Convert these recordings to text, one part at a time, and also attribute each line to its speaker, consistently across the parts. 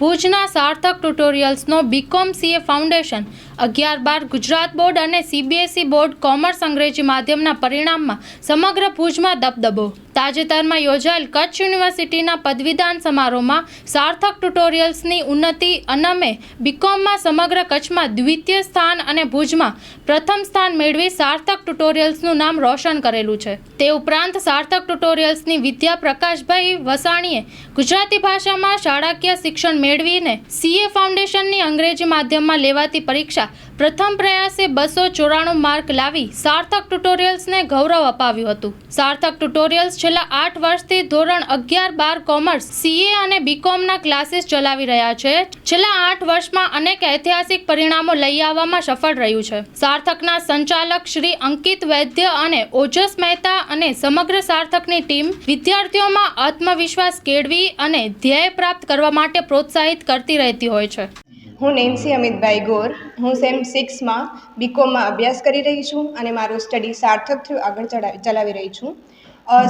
Speaker 1: ભુજના સાર્થક ટ્યુટોરિયલ્સનો BCom CA foundation અગિયાર બાર ગુજરાત બોર્ડ અને સીબીએસઈ બોર્ડ કોમર્સ અંગ્રેજી માધ્યમના પરિણામમાં સમગ્ર ભુજમાં દબદબો. તાજેતરમાં યોજાયેલ કચ્છ યુનિવર્સિટીના પદવીદાન સમારોહમાં સાર્થક ટ્યુટોરિયલ્સની ઉન્નતિ અનમે બીકોમમાં સમગ્ર કચ્છમાં દ્વિતીય સ્થાન અને ભુજમાં પ્રથમ સ્થાન મેળવી સાર્થક ટ્યુટોરિયલ્સનું નામ રોશન કરેલું છે. તે ઉપરાંત સાર્થક ટ્યુટોરિયલ્સની વિદ્યા પ્રકાશભાઈ વસાણીએ ગુજરાતી ભાષામાં શાળાકીય શિક્ષણ મેળવીને સીએ ફાઉન્ડેશનની અંગ્રેજી માધ્યમમાં લેવાતી પરીક્ષા પ્રથમ પ્રયાસે બસો ચોરાણું માર્ક લાવી સાર્થક ટ્યુટોરિયલ્સને ગૌરવ અપાવ્યું હતું. સાર્થક ટ્યુટોરિયલ્સ છેલ્લા આઠ વર્ષથી ધોરણ અગિયાર બાર કોમર્સ સીએ અને બીકોમના ક્લાસીસ ચલાવી રહ્યા છે. છેલ્લા આઠ વર્ષમાં અનેક ઐતિહાસિક પરિણામો લઈ આવવામાં સફળ રહ્યું છે. સાર્થકના સંચાલક શ્રી અંકિત વૈદ્ય અને ઓજસ મહેતા અને સમગ્ર સાર્થકની ટીમ વિદ્યાર્થીઓમાં આત્મવિશ્વાસ કેળવી અને ધ્યેય પ્રાપ્ત કરવા માટે પ્રોત્સાહિત કરતી રહેતી હોય છે.
Speaker 2: હું નેન્સી અમિતભાઈ ગોર. હું સેમ સિક્સમાં બીકોમમાં અભ્યાસ કરી રહી છું અને મારું સ્ટડી સાર્થક થયું, આગળ ચલાવી રહી છું.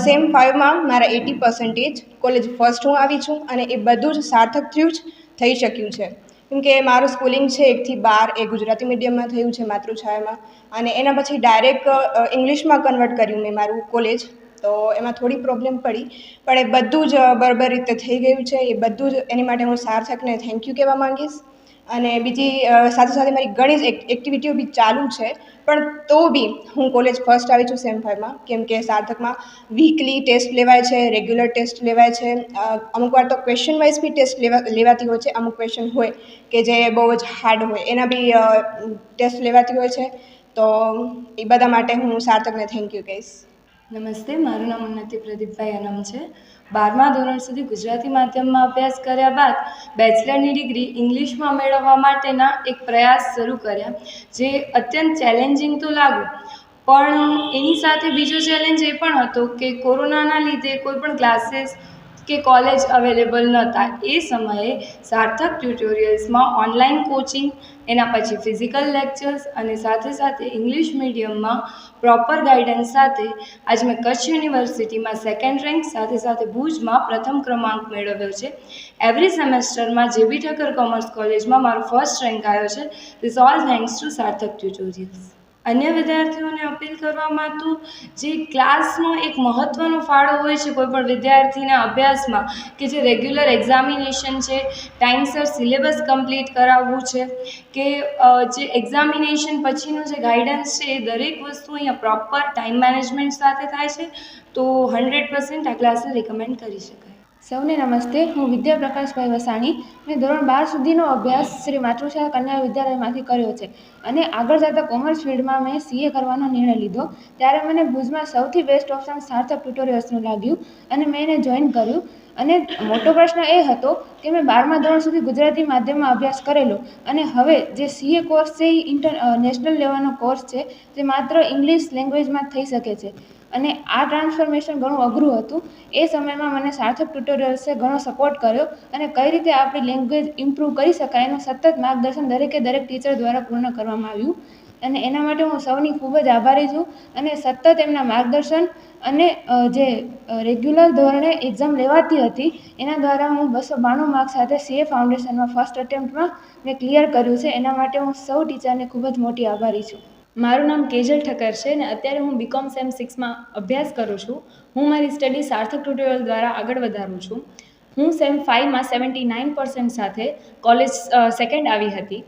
Speaker 2: સેમ ફાઇવમાં મારા એટી પર્સન્ટેજ કોલેજ ફર્સ્ટ હું આવી છું અને એ બધું જ સાર્થક થયું જ, થઈ શક્યું છે. કેમ કે મારું સ્કૂલિંગ છે એકથી બાર, એ ગુજરાતી મીડિયમમાં થયું છે માતૃછાયામાં. અને એના પછી ડાયરેક્ટ ઇંગ્લિશમાં કન્વર્ટ કર્યું મેં મારું કોલેજ. તો એમાં થોડી પ્રોબ્લેમ પડી, પણ એ બધું જ બરાબર રીતે થઈ ગયું છે. એ બધું જ એની માટે હું સાર્થકને થેન્ક યુ કહેવા માંગીશ. અને બીજી સાથે સાથે મારી ઘણી જ એક- એક્ટિવિટીઓ બી ચાલુ છે. પણ તો બી હું કોલેજ ફર્સ્ટ આવી છું સેમ ફાઈવમાં કેમ કે સાર્થકમાં વીકલી ટેસ્ટ લેવાય છે રેગ્યુલર ટેસ્ટ લેવાય છે. અમુક વાર તો ક્વેશ્ચન વાઇઝ બી ટેસ્ટ લેવા, લેવાતી હોય છે, અમુક ક્વેશ્ચન હોય કે જે બહુ જ હાર્ડ હોય, એના બી ટેસ્ટ લેવાતી હોય છે. તો એ બધા માટે હું સાર્થકને થેન્ક યુ કહીશ.
Speaker 3: નમસ્તે, મારું નામ ઉન્નતિ પ્રદીપભાઈ અનમ છે. બારમા ધોરણ સુધી ગુજરાતી માધ્યમમાં અભ્યાસ કર્યા બાદ બેચલરની ડિગ્રી ઇંગ્લિશમાં મેળવવા માટેના એક પ્રયાસ શરૂ કર્યા, જે અત્યંત ચેલેન્જિંગ તો લાગુ પણ એની સાથે બીજો ચેલેન્જ એ પણ હતો કે કોરોનાના લીધે કોઈ પણ ક્લાસીસ કે કોલેજ અવેલેબલ નહોતા એ સમયે સાર્થક ટ્યુટોરિયલ્સમાં ઓનલાઈન કોચિંગ, એના પછી ફિઝિકલ લેક્ચર્સ અને સાથે સાથે ઇંગ્લિશ મીડિયમમાં પ્રોપર ગાઈડન્સ સાથે આજ મેં કચ્છ યુનિવર્સિટીમાં સેકન્ડ રેન્ક સાથે સાથે ભુજમાં પ્રથમ ક્રમાંક મેળવ્યો છે. એવરી સેમેસ્ટરમાં જે બી ઠક્કર કોમર્સ કોલેજમાં મારો ફર્સ્ટ રેન્ક આવ્યો છે. This all thanks to Sarthak tutorials. અન્ય વિદ્યાર્થીઓને અપીલ કરવામાં તો જે ક્લાસનો એક મહત્ત્વનો ફાળો હોય છે કોઈ પણ વિદ્યાર્થીના અભ્યાસમાં કે જે રેગ્યુલર એક્ઝામિનેશન છે ટાઈમસર સિલેબસ કમ્પ્લીટ કરાવવું છે, કે જે એક્ઝામિનેશન પછીનું જે ગાઈડન્સ છે એ દરેક વસ્તુ અહીંયા પ્રોપર ટાઈમ મેનેજમેન્ટ સાથે થાય છે, તો હંડ્રેડ પર્સન્ટ આ ક્લાસને રિકમેન્ડ કરી શકાય.
Speaker 4: સૌને નમસ્તે. હું વિદ્યા પ્રકાશભાઈ વસાણી મેં ધોરણ બાર સુધીનો અભ્યાસ શ્રી માતૃશાળા કન્યા વિદ્યાલયમાંથી કર્યો છે અને આગળ જતાં કોમર્સ ફિલ્ડમાં મેં સીએ કરવાનો નિર્ણય લીધો. ત્યારે મને ભુજમાં સૌથી બેસ્ટ ઓપ્શન સાર્થક ટ્યુટોરિયલ્સનું લાગ્યું અને મેં એને જોઈન કર્યું. અને મોટો પ્રશ્ન એ હતો કે મેં બારમા ધોરણ સુધી ગુજરાતી માધ્યમમાં અભ્યાસ કરેલો અને હવે જે સીએ કોર્સ છે એ ઇન્ટર નેશનલ લેવલનો કોર્સ છે જે માત્ર ઇંગ્લિશ લેંગ્વેજમાં થઈ શકે છે. અને આ ટ્રાન્સફોર્મેશન ઘણું અઘરું હતું. એ સમયમાં મને સાર્થક ટ્યુટોરિયલ્સે ઘણો સપોર્ટ કર્યો અને કઈ રીતે આપણી લેંગ્વેજ ઇમ્પ્રૂવ કરી શકાય એનું સતત માર્ગદર્શન દરેકે દરેક ટીચર દ્વારા પૂર્ણ કરવામાં આવ્યું. અને એના માટે હું સૌની ખૂબ જ આભારી છું અને સતત એમના માર્ગદર્શન અને જે રેગ્યુલર ધોરણે એક્ઝામ લેવાતી હતી, એના દ્વારા હું બસો બાણું માર્ક સાથે સીએ ફાઉન્ડેશનમાં ફર્સ્ટ અટેમ્પ્ટમાં મેં ક્લિયર કર્યું છે. એના માટે હું સૌ ટીચરને ખૂબ જ મોટી આભારી છું.
Speaker 5: મારું નામ કેજલ ઠક્કર છે અને અત્યારે હું બીકોમ સેમ સિક્સમાં અભ્યાસ કરું છું. હું મારી સ્ટડી સાર્થક ટ્યુટોરિયલ દ્વારા આગળ વધારું છું. હું સેમ ફાઇવમાં સેવન્ટી નાઇન પર્સન્ટ સાથે કોલેજ સેકન્ડ આવી હતી.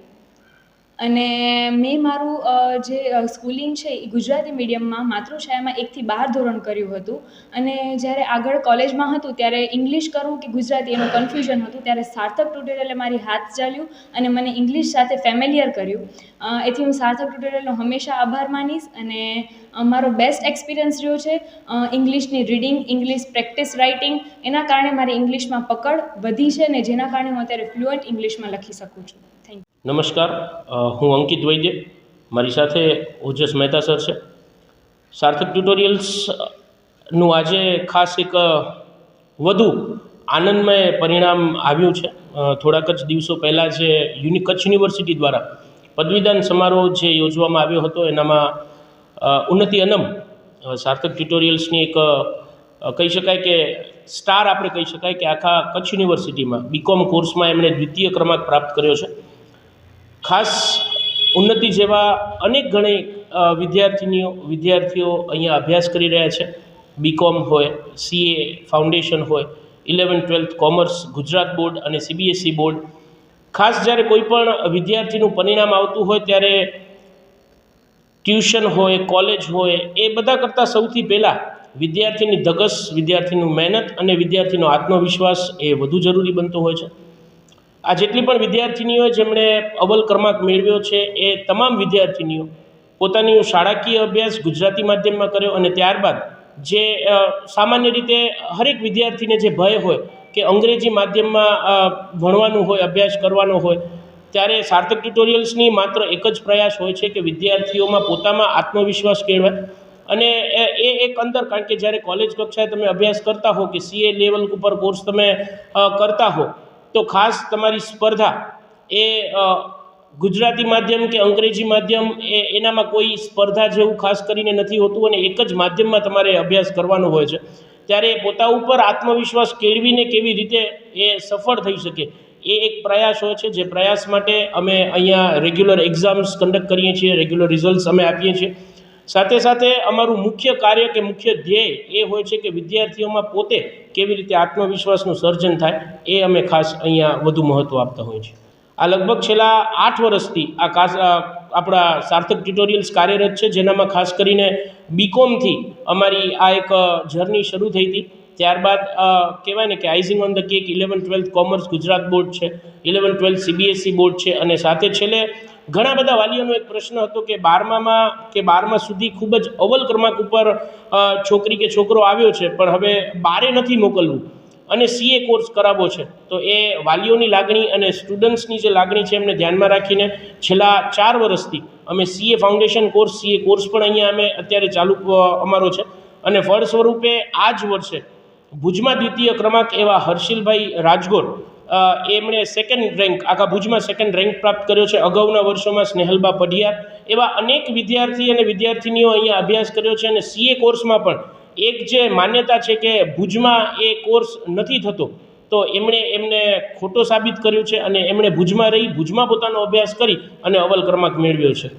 Speaker 5: અને મેં મારું જે સ્કૂલિંગ છે એ ગુજરાતી મીડિયમમાં માતૃછાયામાં એકથી બાર ધોરણ કર્યું હતું. અને જ્યારે આગળ કોલેજમાં હતું, ત્યારે ઇંગ્લિશ કરવું કે ગુજરાતી એનું કન્ફ્યુઝન હતું, ત્યારે સાર્થક ટ્યુટોરિયલે મારી હાથ ચાલ્યું અને મને ઇંગ્લિશ સાથે ફેમિલિયર કર્યું. એથી હું સાર્થક ટ્યુટોરિયલનો હંમેશા આભાર માનીશ અને મારો બેસ્ટ એક્સપિરિયન્સ રહ્યો છે ઇંગ્લિશની રીડિંગ ઇંગ્લિશ પ્રેક્ટિસ રાઇટિંગ એના કારણે મારી ઇંગ્લિશમાં પકડ વધી છે ને જેના કારણે હું અત્યારે ફ્લુઅન્ટ ઇંગ્લિશમાં લખી શકું છું. થેન્ક યુ
Speaker 6: નમસ્કાર હું અંકિત વૈદ્ય, મારી સાથે ઓજસ મહેતા સર છે. સાર્થક ટ્યુટોરિયલ્સનું આજે ખાસ એક વધુ આનંદમય પરિણામ આવ્યું છે. થોડાક જ દિવસો પહેલાં જે યુનિ, કચ્છ યુનિવર્સિટી દ્વારા પદવીદાન સમારોહ જે યોજવામાં આવ્યો હતો, એનામાં ઉન્નતિ અનમ સાર્થક ટ્યુટોરિયલ્સની એક કહી શકાય કે સ્ટાર આપણે કહી શકાય કે આખા કચ્છ યુનિવર્સિટીમાં બીકોમ કોર્સમાં એમણે દ્વિતીય ક્રમાંક પ્રાપ્ત કર્યો છે. ખાસ ઉન્નતિ જેવા અનેક ઘણી વિદ્યાર્થીનીઓ, વિદ્યાર્થીઓ અહીંયા અભ્યાસ કરી રહ્યા છે. બીકોમ હોય સીએ ફાઉન્ડેશન હોય eleven twelfth commerce Gujarat board અને સીબીએસઈ બોર્ડ ખાસ જ્યારે કોઈ પણ વિદ્યાર્થીનું પરિણામ આવતું હોય ત્યારે ટ્યુશન હોય, કોલેજ હોય, એ બધા કરતાં સૌથી પહેલાં વિદ્યાર્થીની ધગસ, વિદ્યાર્થીનું મહેનત અને વિદ્યાર્થીનો આત્મવિશ્વાસ એ વધુ જરૂરી બનતો હોય છે. આ જેટલી પણ વિદ્યાર્થીનીઓ જેમણે અવ્વલ ક્રમાંક મેળવ્યો છે, એ તમામ વિદ્યાર્થીનીઓ પોતાની શાળાકીય અભ્યાસ ગુજરાતી માધ્યમમાં કર્યો અને ત્યારબાદ જે સામાન્ય રીતે હરેક વિદ્યાર્થીને જે ભય હોય કે અંગ્રેજી માધ્યમમાં ભણવાનું હોય, અભ્યાસ કરવાનો હોય, ત્યારે સાર્થક ટ્યુટોરિયલ્સની માત્ર એક જ પ્રયાસ હોય છે કે વિદ્યાર્થીઓમાં પોતામાં આત્મવિશ્વાસ કેળવાય અને એ એક અંદર, કારણ કે જ્યારે કોલેજ કક્ષાએ તમે અભ્યાસ કરતા હો કે સીએ લેવલ ઉપર કોર્સ તમે કરતા હો તો ખાસ તમારી સ્પર્ધા એ ગુજરાતી માધ્યમ કે અંગ્રેજી માધ્યમ એ એનામાં કોઈ સ્પર્ધા જેવું ખાસ કરીને નથી હોતું અને એક જ માધ્યમમાં તમારે અભ્યાસ કરવાનો હોય છે. ત્યારે પોતા ઉપર આત્મવિશ્વાસ કેળવીને કેવી રીતે એ સફળ થઈ શકે એ એક પ્રયાસ હોય છે. જે પ્રયાસ માટે અમે અહીંયા રેગ્યુલર એક્ઝામ્સ કન્ડક્ટ કરીએ છીએ રેગ્યુલર રિઝલ્ટ્સ અમે આપીએ છીએ. સાથે સાથે અમારું મુખ્ય કાર્ય કે મુખ્ય ધ્યેય એ હોય છે કે વિદ્યાર્થીઓમાં પોતે કેવી રીતે આત્મવિશ્વાસનું સર્જન થાય એ અમે ખાસ અહીંયા વધુ મહત્ત્વ આપતા હોઈએ છીએ. આ લગભગ છેલ્લા આઠ વર્ષથી આ ખાસ આપણા સાર્થક ટ્યુટોરિયલ્સ કાર્યરત છે, જેનામાં ખાસ કરીને બીકોમથી અમારી આ એક જર્ની શરૂ થઈ હતી. ત્યારબાદ કહેવાય ને કે icing on the cake, eleven, twelfth commerce Gujarat board છે, ઇલેવન, ટ્વેલ્થ સીબીએસસી બોર્ડ છે અને સાથે છેલ્લે ઘણા બધા વાલીઓનો એક પ્રશ્ન હતો કે બારમામાં કે બારમા સુધી ખૂબ જ અવ્વલ ક્રમાંક ઉપર છોકરી કે છોકરો આવ્યો છે, પણ હવે બારે નથી મોકલવું અને સીએ કોર્સ કરાવવો છે. તો એ વાલીઓની લાગણી અને સ્ટુડન્ટ્સની જે લાગણી છે એમને ધ્યાનમાં રાખીને છેલ્લા ચાર વર્ષથી અમે CA foundation course CA course પણ અહીંયા અમે અત્યારે ચાલુ અમારો છે. અને ફળ સ્વરૂપે આ જ વર્ષે ભુજમાં દ્વિતીય ક્રમાંક એવા હર્ષિલભાઈ રાજગોર એમણે સેકન્ડ રેન્ક આખા ભુજમાં સેકન્ડ રેન્ક પ્રાપ્ત કર્યો છે. અગાઉના વર્ષોમાં સ્નેહલબા પઢિયાર એવા અનેક વિદ્યાર્થી અને વિદ્યાર્થીનીઓ અહીંયા અભ્યાસ કર્યો છે અને સીએ કોર્સમાં પણ એક જે માન્યતા છે કે ભુજમાં એ કોર્સ નથી થતો, તો એમણે એમને ખોટો સાબિત કર્યું છે અને એમણે ભુજમાં રહી, ભુજમાં પોતાનો અભ્યાસ કરી અને અવલ ક્રમાંક મેળવ્યો છે.